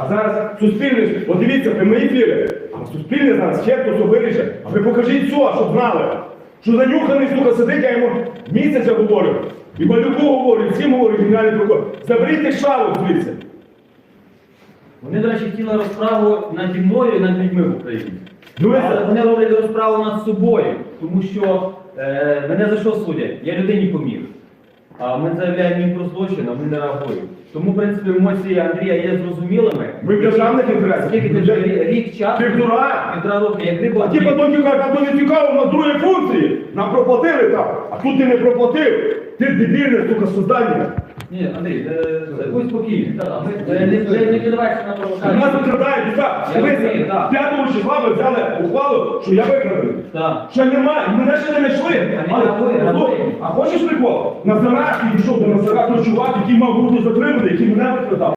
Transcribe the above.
А зараз суспільне, от дивіться, прямі ефіри. А суспільне зараз ще хтось виріже. А ви покажіть все, щоб знали. Що занюханий, сука, сидить, я йому місяця говорю. І Малюку говорю, і всім говорю, генеральний прокурор. Заберіть шалу звідси. Вони, до речі, хотіли розправу наді мною і над людьми в Україні. Ну, Але вони роблять розправу над собою, тому що е, мене за що судять? Я людині поміг. А ми заявляємо їм про злочин, а вони не реагують. Тому, в принципі, емоції Андрія є зрозумілими. Ви в державних інтересах. Скільки ти вже рі- рік часу? Ти дурак? Півтора року, як риба. А ті потім кажуть, то не цікаво, у нас другі функції. Нам проплатили так, а тут ти не проплатив. Ти дебільне, сука, создання. Ні, Андрій, е, будь спокійний. Не піддавайся на У нас провокацію. викрадають, так, дивися. 5 числа ми взяли ухвалу, що я викрадений. Так. Ще немає, мене ще не знайшли. Прикол? Назарак підійшов до Назара, той чувак, який мав бути затриманий, який мене викрадав.